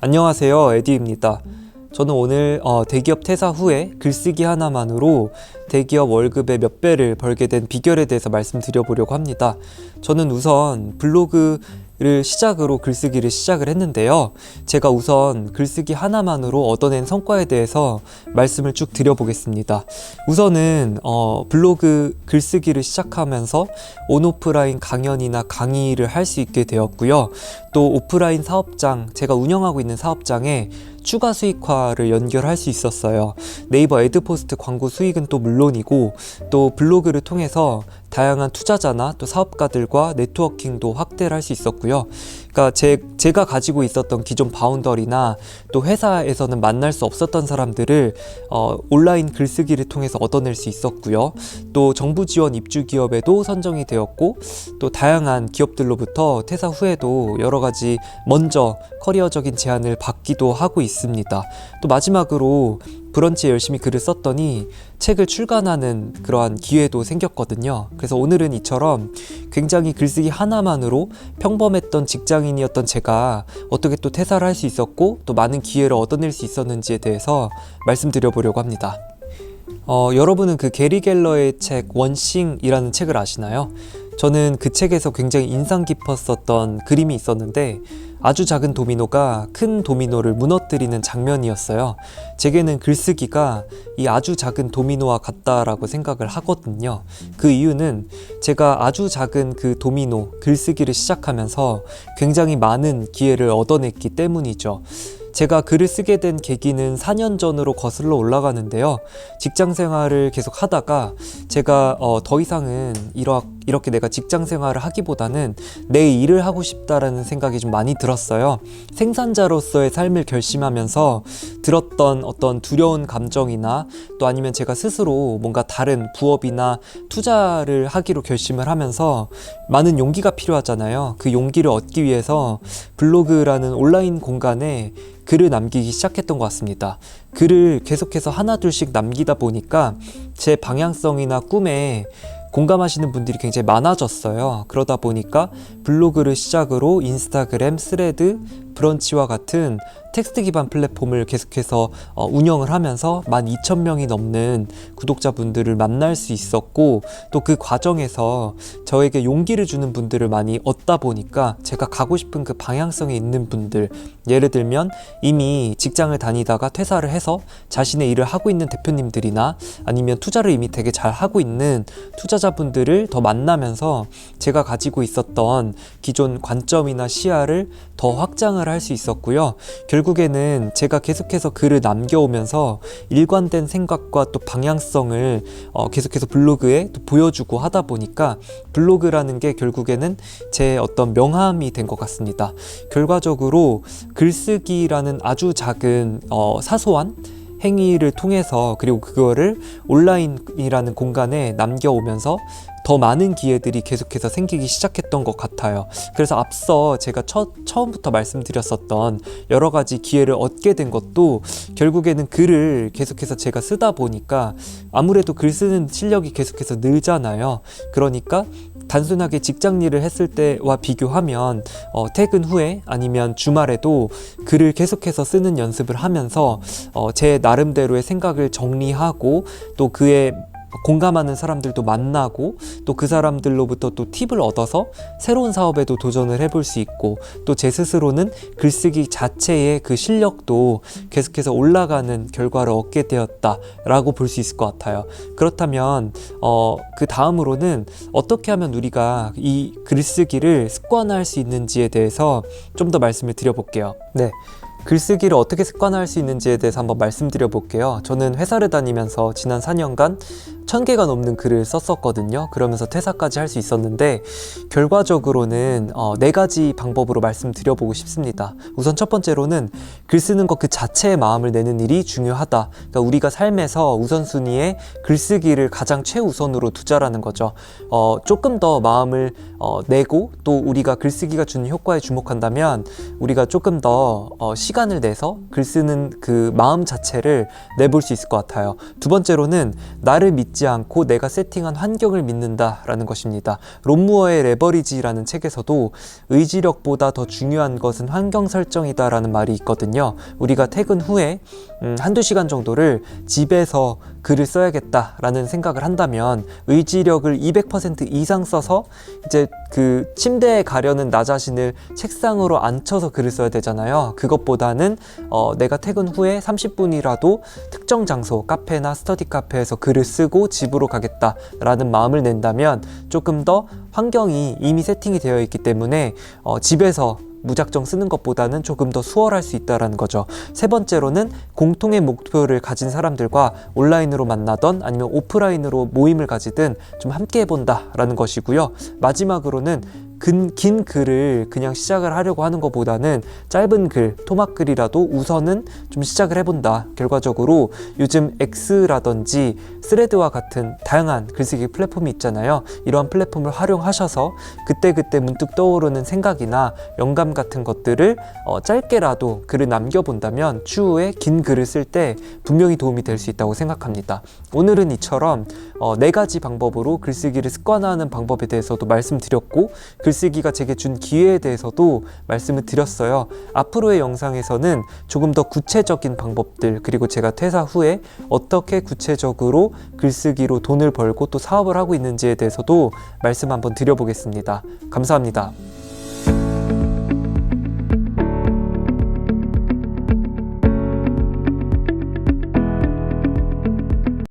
안녕하세요 에디입니다 저는 오늘 어, 대기업 퇴사 후에 글쓰기 하나만으로 대기업 월급의 몇 배를 벌게 된 비결에 대해서 말씀드려보려고 합니다. 저는 우선 블로그 를 시작으로 글쓰기를 시작을 했는데요. 제가 우선 글쓰기 하나만으로 얻어낸 성과에 대해서 말씀을 쭉 드려보겠습니다. 우선은 어, 블로그 글쓰기를 시작하면서 온오프라인 강연이나 강의를 할 수 있게 되었고요. 또 오프라인 사업장, 제가 운영하고 있는 사업장에 추가 수익화를 연결할 수 있었어요. 네이버 애드포스트 광고 수익은 또 물론이고 또 블로그를 통해서 다양한 투자자나 또 사업가들과 네트워킹도 확대를 할 수 있었고요. 그러니까 제, 제가 가지고 있었던 기존 바운더리나 또 회사에서는 만날 수 없었던 사람들을 어, 온라인 글쓰기를 통해서 얻어낼 수 있었고요. 또 정부 지원 입주 기업에도 선정이 되었고 또 다양한 기업들로부터 퇴사 후에도 여러 가지 먼저 커리어적인 제안을 받기도 하고 있습니다. 또 마지막으로 브런치에 열심히 글을 썼더니 책을 출간하는 그러한 기회도 생겼거든요. 그래서 오늘은 이처럼 굉장히 글쓰기 하나만으로 평범했던 직장인이었던 제가 어떻게 또 퇴사를 할 수 있었고 또 많은 기회를 얻어낼 수 있었는지에 대해서 말씀드려 보려고 합니다. 어, 여러분은 그 게리 갤러의 책 원싱이라는 책을 아시나요? 저는 그 책에서 굉장히 인상 깊었었던 그림이 있었는데 아주 작은 도미노가 큰 도미노를 무너뜨리는 장면이었어요. 제게는 글쓰기가 이 아주 작은 도미노와 같다라고 생각을 하거든요. 그 이유는 제가 아주 작은 그 도미노 글쓰기를 시작하면서 굉장히 많은 기회를 얻어냈기 때문이죠. 제가 글을 쓰게 된 계기는 4년 전으로 거슬러 올라가는데요. 직장 생활을 계속 하다가 제가 어, 더 이상은 이러, 이렇게 내가 직장 생활을 하기보다는 내 일을 하고 싶다라는 생각이 좀 많이 들었어요. 생산자로서의 삶을 결심하면서 들었던 어떤 두려운 감정이나 또 아니면 제가 스스로 뭔가 다른 부업이나 투자를 하기로 결심을 하면서 많은 용기가 필요하잖아요. 그 용기를 얻기 위해서 블로그라는 온라인 공간에 글을 남기기 시작했던 것 같습니다. 글을 계속해서 하나둘씩 남기다 보니까 제 방향성이나 꿈에 공감하시는 분들이 굉장히 많아졌어요. 그러다 보니까 블로그를 시작으로 인스타그램, 스레드, 브런치와 같은 텍스트 기반 플랫폼을 계속해서 어, 운영을 하면서 12,000명이 넘는 구독자분들을 만날 수 있었고 또 그 과정에서 저에게 용기를 주는 분들을 많이 얻다 보니까 제가 가고 싶은 그 방향성에 있는 분들 예를 들면 이미 직장을 다니다가 퇴사를 해서 자신의 일을 하고 있는 대표님들이나 아니면 투자를 이미 되게 잘 하고 있는 투자자분들을 더 만나면서 제가 가지고 있었던 기존 관점이나 시야를 더 확장을 할 수 있었고요. 결국에는 제가 계속해서 글을 남겨오면서 일관된 생각과 또 방향성을 어, 계속해서 블로그에 또 보여주고 하다 보니까 블로그라는 게 결국에는 제 어떤 명함이 된 것 같습니다. 결과적으로 글쓰기라는 아주 작은 어, 사소한 행위를 통해서 그리고 그거를 온라인이라는 공간에 남겨오면서 더 많은 기회들이 계속해서 생기기 시작했던 것 같아요. 그래서 앞서 제가 첫, 처음부터 말씀드렸었던 여러 가지 기회를 얻게 된 것도 결국에는 글을 계속해서 제가 쓰다 보니까 아무래도 글 쓰는 실력이 계속해서 늘잖아요. 그러니까 단순하게 직장 일을 했을 때와 비교하면 어, 퇴근 후에 아니면 주말에도 글을 계속해서 쓰는 연습을 하면서 어, 제 나름대로의 생각을 정리하고 또 그의 공감하는 사람들도 만나고 또 그 사람들로부터 또 팁을 얻어서 새로운 사업에도 도전을 해볼 수 있고 또 제 스스로는 글쓰기 자체의 그 실력도 계속해서 올라가는 결과를 얻게 되었다라고 볼 수 있을 것 같아요. 그렇다면 어, 그 다음으로는 어떻게 하면 우리가 이 글쓰기를 습관화할 수 있는지에 대해서 좀 더 말씀을 드려볼게요. 네. 글쓰기를 어떻게 습관화할 수 있는지에 대해서 한번 말씀드려 볼게요. 저는 회사를 다니면서 지난 4년간 천 개가 넘는 글을 썼었거든요. 그러면서 퇴사까지 할 수 있었는데 결과적으로는 어, 네 가지 방법으로 말씀드려보고 싶습니다. 우선 첫 번째로는 글 쓰는 것 그 자체의 마음을 내는 일이 중요하다. 그러니까 우리가 삶에서 우선순위에 글쓰기를 가장 최우선으로 두자라는 거죠. 어, 조금 더 마음을 어, 내고 또 우리가 글쓰기가 주는 효과에 주목한다면 우리가 조금 더 어, 시간을 내서 글 쓰는 그 마음 자체를 내볼 수 있을 것 같아요. 두 번째로는 나를 믿지 믿지 않고 내가 세팅한 환경을 믿는다라는 것입니다. 롬무어의 레버리지라는 책에서도 의지력보다 더 중요한 것은 환경 설정이다라는 말이 있거든요. 우리가 퇴근 후에 음, 한두 시간 정도를 집에서 글을 써야겠다라는 생각을 한다면 의지력을 200% 이상 써서 이제 그 침대에 가려는 나 자신을 책상으로 앉혀서 글을 써야 되잖아요. 그것보다는 어, 내가 퇴근 후에 30분이라도 특정 장소, 카페나 스터디 카페에서 글을 쓰고 집으로 가겠다라는 마음을 낸다면 조금 더 환경이 이미 세팅이 되어 있기 때문에 어, 집에서 무작정 쓰는 것보다는 조금 더 수월할 수 있다라는 거죠. 세 번째로는 공통의 목표를 가진 사람들과 온라인으로 만나던 아니면 오프라인으로 모임을 가지든 좀 함께 해본다라는 것이고요. 마지막으로는 근, 긴 글을 그냥 시작을 하려고 하는 것보다는 짧은 글, 토막 글이라도 우선은 좀 시작을 해본다. 결과적으로 요즘 X라든지 스레드와 같은 다양한 글쓰기 플랫폼이 있잖아요. 이러한 플랫폼을 활용하셔서 그때그때 문득 떠오르는 생각이나 영감 같은 것들을 어, 짧게라도 글을 남겨본다면 추후에 긴 글을 쓸 때 분명히 도움이 될 수 있다고 생각합니다. 오늘은 이처럼 어, 네 가지 방법으로 글쓰기를 습관화하는 방법에 대해서도 말씀드렸고 글쓰기가 제게 준 기회에 대해서도 말씀을 드렸어요. 앞으로의 영상에서는 조금 더 구체적인 방법들 그리고 제가 퇴사 후에 어떻게 구체적으로 글쓰기로 돈을 벌고 또 사업을 하고 있는지에 대해서도 말씀 한번 드려보겠습니다. 감사합니다.